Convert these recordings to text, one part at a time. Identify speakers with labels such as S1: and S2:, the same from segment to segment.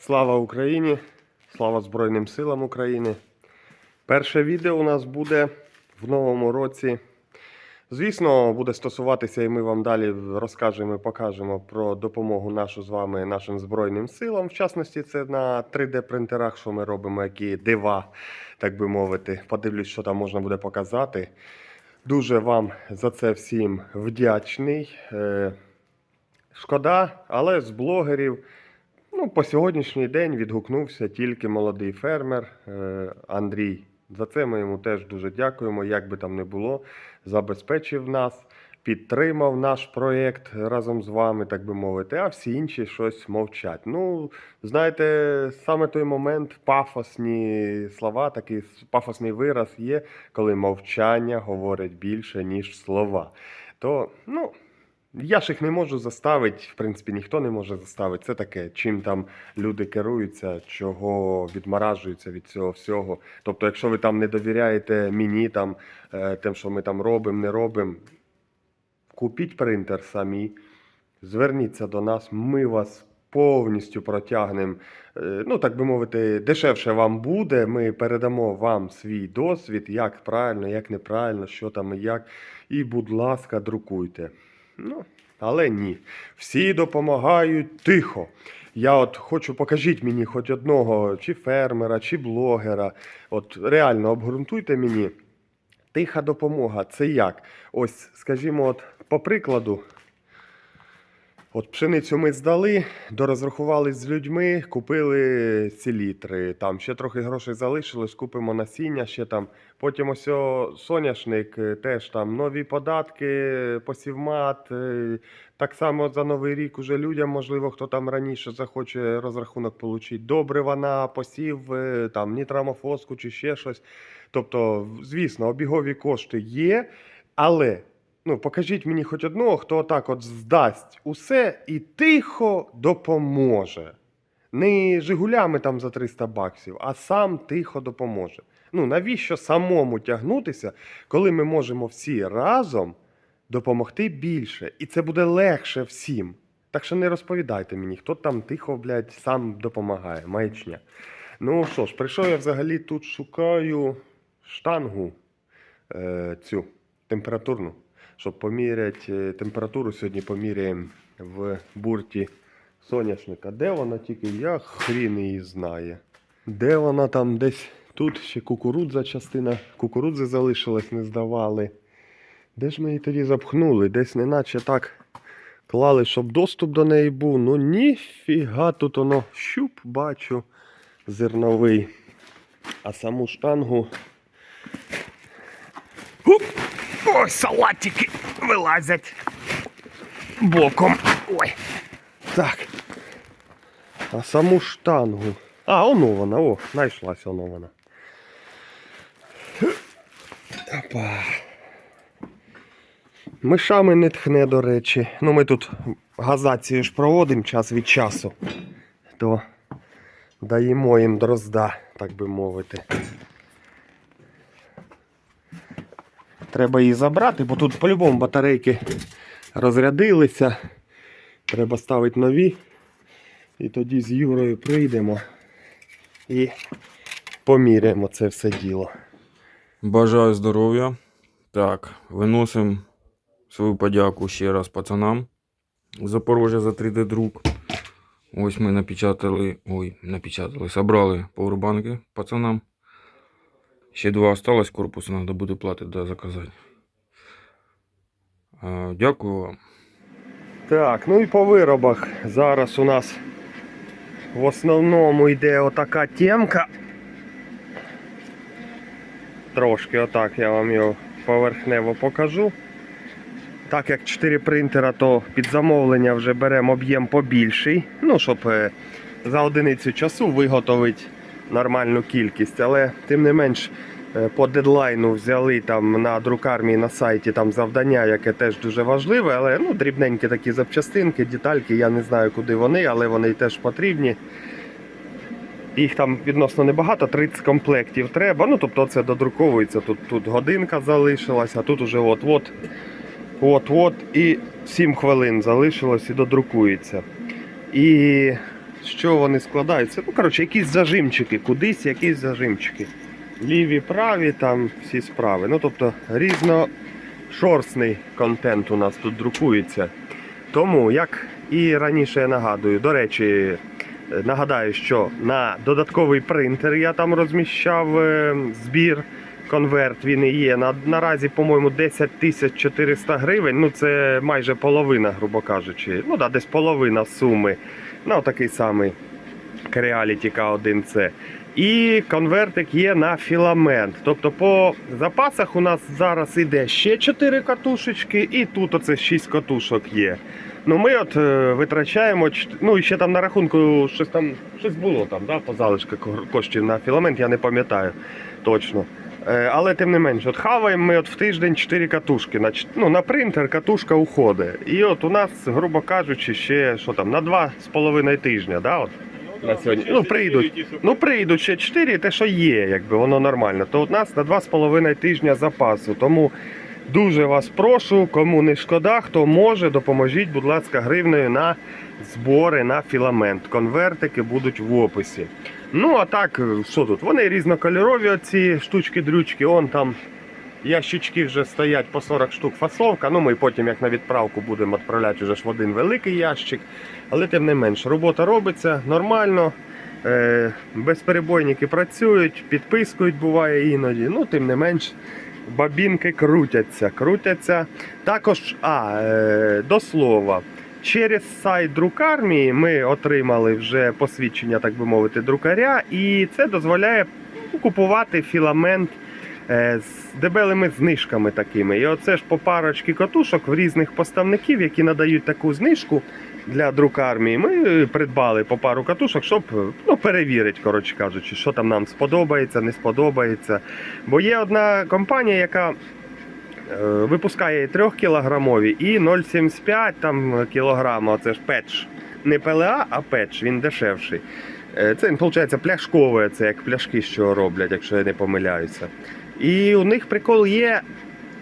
S1: Слава Україні! Слава Збройним силам України! Перше відео у нас буде в новому році. Звісно, буде стосуватися, і ми вам далі розкажемо і покажемо про допомогу нашу з вами нашим Збройним силам. В частності, це на 3D-принтерах, що ми робимо, які дива, так би мовити. Подивлюсь, що там можна буде показати. Дуже вам за це всім вдячний. Е, Шкода, але з блогерів. Ну, по сьогоднішній день відгукнувся тільки молодий фермер е, Андрій. За це ми йому теж дуже дякуємо. Як би там не було, забезпечив нас, підтримав наш проєкт разом з вами, так би мовити, а всі інші щось мовчать. Ну, знаєте, саме той момент, пафосні слова, такий пафосний вираз є, коли мовчання говорить більше, ніж слова. То, ну. Я ж їх не можу заставити, в принципі, ніхто не може заставити. Це таке, чим там люди керуються, чого відморажуються від цього всього. Тобто, якщо ви там не довіряєте мені, там, е, тим, що ми там робимо, не робимо, купіть принтер самі, зверніться до нас, ми вас повністю протягнемо. Е, Ну, так би мовити, дешевше вам буде. Ми передамо вам свій досвід, як правильно, як неправильно, що там і як. І, будь ласка, друкуйте. Ну, але ні. Всі допомагають тихо. Я от хочу, покажіть мені хоч одного, чи фермера, чи блогера. От реально обґрунтуйте мені. Тиха допомога це як? Ось, скажімо, от по прикладу. От пшеницю ми здали, дорозрахувались з людьми, купили ці літри. Там ще трохи грошей залишилось, купимо насіння ще там. Потім ось соняшник е, теж там нові податки, посівмат. е, Так само за новий рік уже людям, можливо, хто там раніше захоче розрахунок отримати. Добрива на посів, е, там нітрамофоску чи ще щось. Тобто, звісно, обігові кошти є, але ну, покажіть мені хоч одного, хто отак от здасть усе і тихо допоможе. Не Жигулями там за 300 баксів, а сам тихо допоможе. Ну, навіщо самому тягнутися, коли ми можемо всі разом допомогти більше? І це буде легше всім. Так що не розповідайте мені, хто там тихо, блядь, сам допомагає. Маячня. Ну що ж, прийшов я взагалі тут шукаю штангу е, цю температурну, щоб поміряти е, температуру. Сьогодні поміряємо в бурті соняшника. Де вона тільки я хрін її знає. Де вона там десь тут ще кукурудза частина, кукурудзи залишилась, не здавали. Де ж ми її тоді запхнули? Десь неначе так клали, щоб доступ до неї був. Ну ніфіга тут воно щуп бачу зерновий. А саму штангу. Уп! Ой, салатики вилазять боком. Ой. Так. А саму штангу. А, оно вона, о, знайшлась оно вона. Опа. Мишами не тхне, до речі. Ну, ми тут газацію ж проводимо час від часу. То даємо їм дрозда, так би мовити. Треба її забрати, бо тут по-любому батарейки розрядилися. Треба ставити нові. І тоді з Юрою прийдемо і поміряємо це все діло.
S2: Бажаю здоров'я. Так, виносимо свою подяку ще раз пацанам. Запорожжя за 3D друк. Ось ми напечатали. Ой, напечатали, собрали пауербанки пацанам. Ще два осталось корпусу, треба буде платити да, заказати. Дякую вам.
S1: Так, ну і по виробах. Зараз у нас в основному йде отака темка. Трошки отак я вам його поверхнево покажу. Так як 4 принтера, то під замовлення вже беремо об'єм побільший. Ну, щоб е, за одиницю часу виготовити нормальну кількість. Але тим не менш е, по дедлайну взяли там на друкармі на сайті там завдання, яке теж дуже важливе, але ну, дрібненькі такі запчастинки, детальки, я не знаю, куди вони, але вони теж потрібні. Їх там відносно небагато, 30 комплектів треба. Ну, тобто це додруковується. Тут, тут годинка залишилася, тут уже от-от, от-от і 7 хвилин залишилось і додрукується. І з чого вони складаються. Ну, коротше, якісь зажимчики, кудись якісь зажимчики. Ліві, праві, там всі справи. Ну, тобто різношорстний контент у нас тут друкується. Тому, як і раніше я нагадую, до речі, нагадаю, що на додатковий принтер я там розміщав е, збір. Конверт він і є. На, наразі, по-моєму, 10 400 гривень. Ну, це майже половина, грубо кажучи. Ну, да, десь половина суми. Ну, такий самий Creality K1C. І конвертик є на філамент. Тобто по запасах у нас зараз іде ще 4 катушечки, і тут оце 6 катушок є. Ну ми от е, витрачаємо, ну і ще там на рахунку щось там щось було там, да, по залишки коштів на філамент, я не пам'ятаю точно. Е, Але тим не менш, от хаваємо ми от в тиждень 4 катушки. На, ну, на принтер катушка уходить. І от у нас, грубо кажучи, ще що там, на 2,5 тижня, да, от, на сьогодні. Ну, прийдуть. Ну, прийдуть ще 4, те, що є, якби воно нормально. То у нас на 2,5 тижня запасу. Тому дуже вас прошу, кому не шкода, хто може, допоможіть, будь ласка, гривнею на збори на філамент. Конвертики будуть в описі. Ну, а так, що тут? Вони різнокольорові, оці штучки-дрючки, он там. Ящички вже стоять по 40 штук фасовка. Ну, ми потім, як на відправку, будемо відправляти вже ж в один великий ящик. Але тим не менш, робота робиться нормально. Е, безперебойники працюють, підпискують буває іноді. Ну, тим не менш, бабінки крутяться. крутяться. Також, а, е, до слова, через сайт друкармії ми отримали вже посвідчення, так би мовити, друкаря, і це дозволяє купувати філамент е, з дебелими знижками такими. І оце ж по парочці катушок в різних поставників, які надають таку знижку для друкармії. Ми е, придбали по пару катушок, щоб е, ну, перевірити, коротше кажучи, що там нам сподобається, не сподобається. Бо є одна компанія, яка. е, Випускає 3 кілограмові і 0,75 там кілограма. Це ж петч. Не ПЛА, а петч, він дешевший. Це, виходить, пляшкове, це як пляшки, що роблять, якщо я не помиляюся. І у них прикол є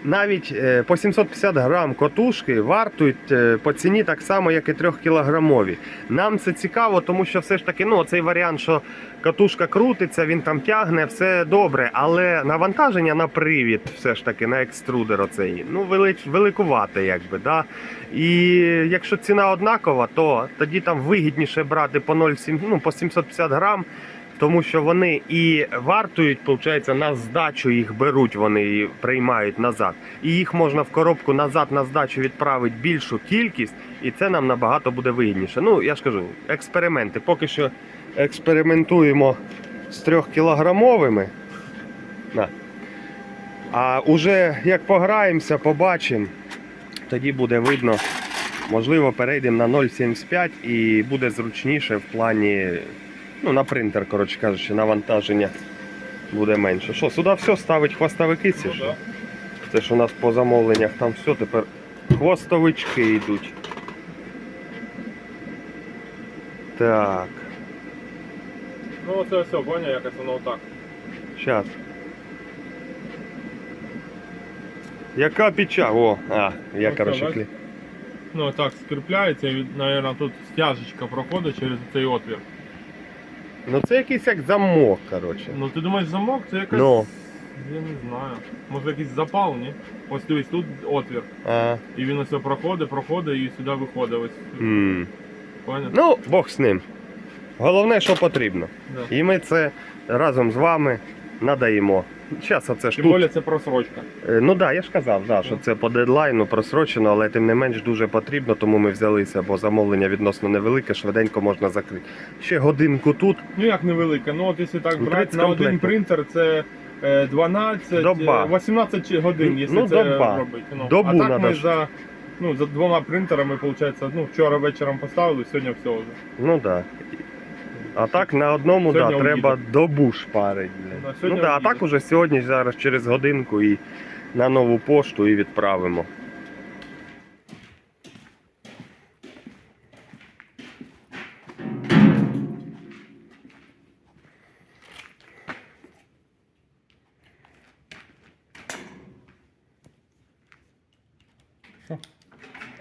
S1: навіть е, по 750 грам котушки вартують е, по ціні так само, як і 3 кілограмові. Нам це цікаво, тому що все ж таки, ну, цей варіант, що катушка крутиться, він там тягне, все добре, але навантаження на привід, все ж таки, на екструдер оцей, ну, велич, великувате, якби, да. І якщо ціна однакова, то тоді там вигідніше брати по 0,7, ну, по 750 грам. Тому що вони і вартують, виходить, на здачу їх беруть, вони і приймають назад. І їх можна в коробку назад на здачу відправити більшу кількість, і це нам набагато буде вигідніше. Ну, я ж кажу, експерименти. Поки що експериментуємо з трьохкілограмовими. На. А уже як пограємося, побачимо, тоді буде видно. Можливо, перейдемо на 0,75 і буде зручніше в плані ну, на принтер, коротше кажучи, навантаження буде менше. Що, сюди все ставить хвостовики ці?
S3: Ну,
S1: що? Це ж у нас по замовленнях там все, тепер хвостовички йдуть. Так,
S3: Ну це все, поняв, якось воно отак.
S1: зараз. Яка печа? О, а, я
S3: Оце,
S1: коротше клі.
S3: Ну так скріпляється і, мабуть, тут стяжечка проходить через цей отвір.
S1: Ну це якийсь як замок, коротше.
S3: Ну ти думаєш замок, це якась.
S1: Ну.
S3: Я не знаю. Може якийсь запал, ні? Ось дивись, тут отвір.
S1: А,
S3: І він ось проходить, проходить і сюди виходить. Ось.
S1: Mm.
S3: Поняв?
S1: Ну, Бог з ним. Головне, що потрібно.
S3: Да.
S1: І ми це разом з вами надаємо. Зараз оце ж
S3: Тим
S1: тут.
S3: більше це просрочка.
S1: Е, Ну так, да, я ж казав, да, що це по дедлайну просрочено, але тим не менш дуже потрібно, тому ми взялися, бо замовлення відносно невелике, швиденько можна закрити. Ще годинку тут.
S3: Ну як невелика, ну от якщо так
S1: Ну,
S3: брати
S1: 30
S3: на один
S1: комплектів.
S3: принтер, це е, 12,
S1: Доба.
S3: е, 18 чи- годин, якщо
S1: Ну,
S3: це
S1: доба.
S3: робити. Ну,
S1: Добу
S3: а так
S1: надо
S3: ми
S1: ж.
S3: за, ну, за двома принтерами, виходить, ну, вчора вечором поставили, сьогодні все вже.
S1: Ну так. Да. А так на одному да,
S3: Сьогодні
S1: треба добу шпарить.
S3: Да, сьогодні
S1: Ну да, а так уже сьогодні, зараз через годинку і на нову пошту і відправимо.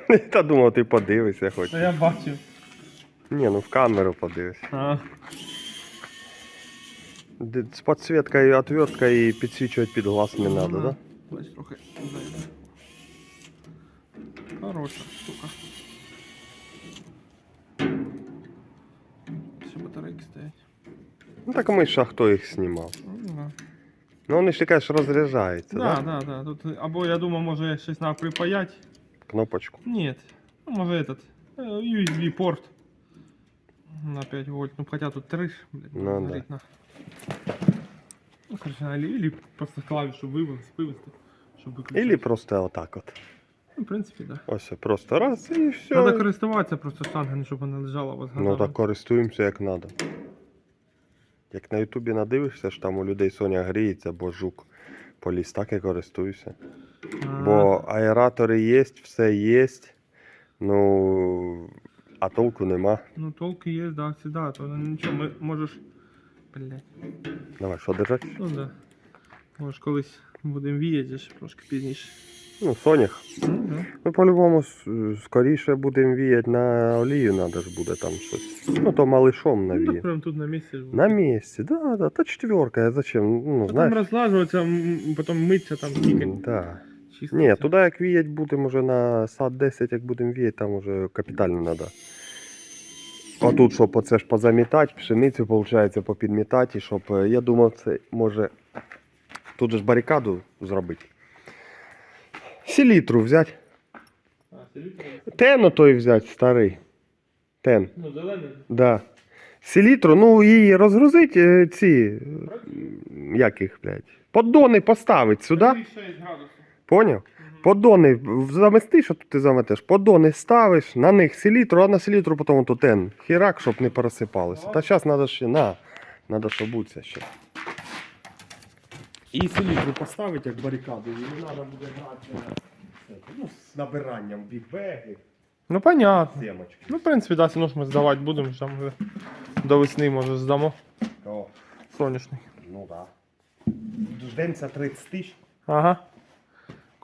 S1: Та думав, ти подивишся хоч.
S3: я бачив.
S1: Ні, ну в камеру подивись.
S3: А,
S1: Д- З підсвіткою, отверткою і підсвічувати під глаз не треба,
S3: ну,
S1: да?
S3: Бач, трохи зайде. Хороша штука. Ще батарейки стоять.
S1: Ну так ми ж а хто їх знімав.
S3: Ну, да.
S1: Ну вони ж ти кажеш розряджаються,
S3: Да,
S1: да?
S3: да, да. Тут, або я думав, може щось треба припаять.
S1: Кнопочку.
S3: Нет. Ну, може этот. э, USB порт. На 5 вольт. Ну хотя тут 3 блядь,
S1: Ну, да.
S3: горить на. Ну, короче, или, или просто клавишу вывести, вывести, чтобы выключить.
S1: Ілі просто отак от.
S3: Ну, в принципе, да.
S1: Ось просто раз і все.
S3: Надо користуватися просто штангами, щоб вона лежала у вас
S1: Ну
S3: годами.
S1: так користуємося як треба. Як на Ютубі надивишся, що там у людей Соня гріється, бо жук поліз, так і користуюся.
S3: А,
S1: Бо аератори є, все є. Ну, а толку нема.
S3: Ну, толки є, да, всегда. То ну, нічого, ми, можеш... Блядь.
S1: Давай, що держать?
S3: Ну, да. Може, колись будемо віяти, трошки пізніше.
S1: Ну, Сонях.
S3: Ну, да.
S1: Ну, по-любому, скоріше будемо віяти на олію, треба ж буде там щось. Ну, то малишом
S3: Ну, так прям тут на місці буде.
S1: На місці, да, да, та четверка, я зачем? Ну,
S3: Потім
S1: знаєш.
S3: розлажуватися, потім митися там тільки.
S1: Да.
S3: Чиститься.
S1: Ні, туди як віять будемо вже на сад 10, як будемо віяти, там вже капітально треба. А тут, щоб оце ж позамітати, пшеницю, виходить, попідмітати, щоб, е, я думав, це може тут же ж барикаду зробити. Селітру взяти. Тен той взяти, старий. Тен,
S3: Ну, зелений.
S1: да. Селітру, ну і розгрузити е, ці, е, як їх, блядь, поддони поставити сюди.
S3: 6 градусів.
S1: Поняв? Поддони в- замести, що тут ти заметеш, поддони ставиш, на них селітру, а на селітру потім тут тен. Хірак, щоб не порозсипалося. Та зараз треба ще на. Треба, щоб буться ще. І селітру поставити як барикаду, і не треба буде грати ну, з набиранням бікбеги,
S3: Ну, понятно.
S1: семочки.
S3: Ну, в принципі, да, все ж ми здавати будемо, що там вже до весни, може, здамо
S1: О,
S3: соняшник.
S1: ну так. Да. Ждемося 30 тисяч.
S3: Ага.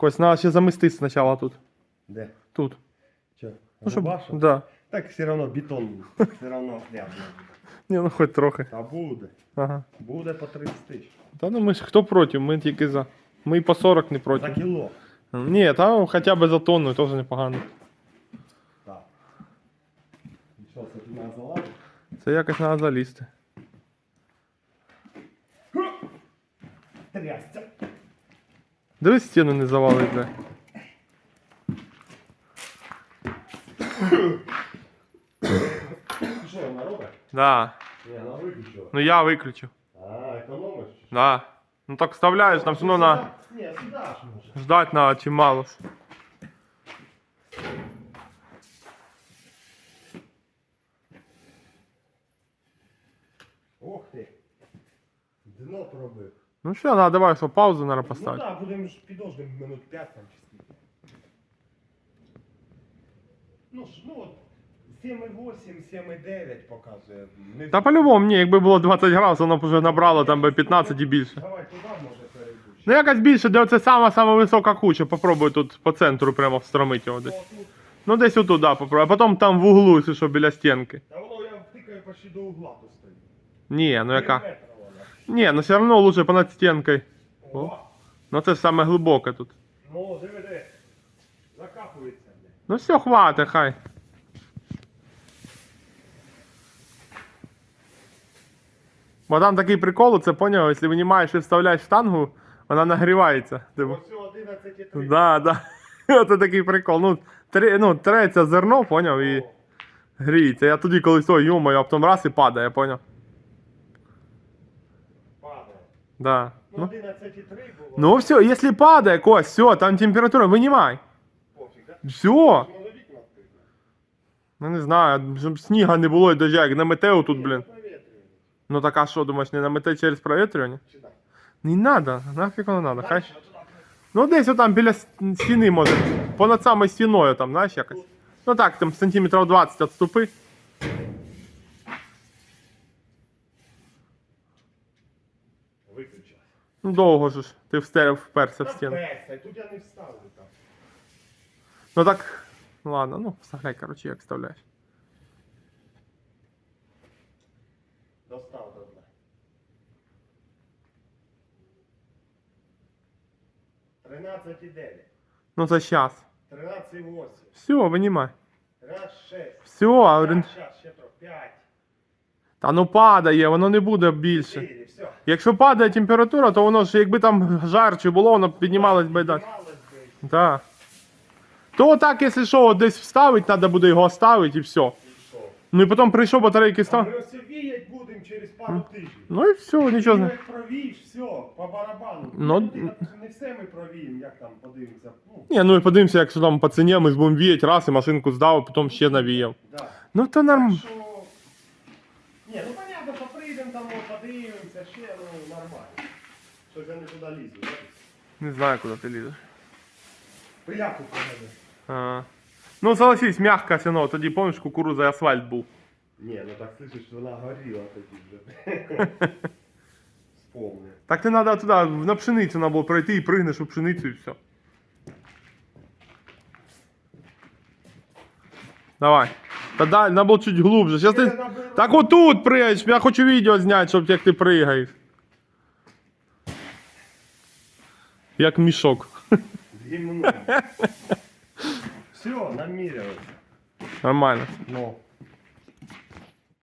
S3: Кость, треба ще замістити спочатку тут.
S1: Де?
S3: Тут.
S1: Че?
S3: Ну, щоб, да.
S1: Так все одно бетон, все одно грязно.
S3: Ні, ну хоч трохи.
S1: Та буде.
S3: Ага.
S1: Буде по 30 тисяч.
S3: Та ну ми ж хто проти, ми тільки за. Ми і по 40 не
S1: За
S3: проти.
S1: кіло.
S3: Ні, та хоча б за тонну, теж непогано.
S1: Так. І що, це ти нас залазиш?
S3: Це якось треба залізти.
S1: Трясся.
S3: Дивись, стіну не завалить, бля.
S1: Що, вона робить?
S3: Да.
S1: Ні, вона виключила.
S3: Ну я виключив.
S1: А, економиш? чи що?
S3: Да. Ну так вставляєш, там все одно на
S1: Ні, сюди ж може.
S3: ждать на чимало. ж.
S1: Ох ти. Дно пробив.
S3: Ну що, надо, давай, що паузу, наверное,
S1: Ну
S3: поставити.
S1: так, будемо ж підождемо минут 5 там чи скільки. Ну ж, ну от 7,8, 7,9 показує. Не
S3: Та по-любому, ні, якби було 20 градусів, воно б вже набрало там би 15 і більше.
S1: Давай туди може перейду.
S3: Ну якось більше, де оце сама сама висока куча, попробуй тут по центру прямо встромити його десь.
S1: Отут.
S3: Ну десь отут, да, попробуй. А потім там в углу, якщо що, біля стінки.
S1: Та воно я втикаю почти до угла тут стоїть.
S3: Ні, ну яка.
S1: Три метра вона.
S3: Ні, ну все одно лучше понад стінкою. О.
S1: О,
S3: Ну це ж саме глибоке тут.
S1: ну диви. Закапується.
S3: Ну все, хватить, хай. Бо там такий прикол, це поняв, якщо винімаєш і вставляєш штангу, вона нагрівається. Типу.
S1: Ось 11,3.
S3: Да, да. Це такий прикол. Ну, три, ну, треться зерно, поняв, і гріється. Я тоді колись, ой, йомаю, а потім раз і падає, поняв. Да.
S1: Ну,
S3: Ну,
S1: 11,3 було.
S3: ну все, якщо падає, Кость, все, там температура, винімай.
S1: Пофіг, да?
S3: Все.
S1: Воно вікна відкрите.
S3: Ну не знаю, щоб сніга не було і дождя, як на метео тут, блін.
S1: Провітрює.
S3: Ну так а що, думаєш, не намете через проветрювання?
S1: Чи так?
S3: Не надо, нафіг воно надо, хай.
S1: Дальше, отуди.
S3: Ну десь отам біля с- стіни може. Понад самою стіною там, знаєш, якось. Ну так, там сантиметрів 20 відступи. Ну довго ж ти встер, вперся в стіну.
S1: вперся, Тут я не вставлю там.
S3: Ну так. Ну ладно, ну вставляй, короче, як вставляєш.
S1: Достав до дна. 13,9.
S3: Ну це щас.
S1: 13,8.
S3: Все, винімай.
S1: 13,6.
S3: Все, а орієн-
S1: Зараз, ще трохи. 5.
S3: Та ну падає, воно не буде більше.
S1: 4. Все.
S3: Якщо падає температура, то воно ж якби там жарче було, воно піднімалось би. Так. То так, якщо що, десь вставити, треба буде його ставити і все. Ну і потім прийшов батарейки став.
S1: ми ось віять будемо через пару тижнів.
S3: Ну і все, нічого
S1: Ну,
S3: не.
S1: як провієш, все, по барабану.
S3: Ну,
S1: Ну, не все ми провіємо, як там подивимося. Ну,
S3: Ні, ну і подивимося, якщо там по ціні ми будемо віяти раз і машинку здав, а потім ще навіяв.
S1: да.
S3: Ну то норм.
S1: Так що... Ні, ну понятно, що прийдемо там, о, подивимося, ще, ну, нормально. Щось я не туди лізу, так?
S3: Не знаю, куди ти лізеш.
S1: Пиляку проведе.
S3: А. Ну согласись, м'яко все одно, тоді пам'ятаєш, кукуруза і асфальт був.
S1: Ні, ну так слышиш, вона горіла тоді вже. Вспомни.
S3: Так ти треба туди, на пшеницю треба було пройти і пригнеш у пшеницю і все. Давай. Та треба було чуть глубже. Щас ти... Так отут пригаєш, я хочу відео зняти, щоб як ти пригаєш. Як мішок.
S1: Гімно. Все, намірялися.
S3: Нормально.
S1: Ну.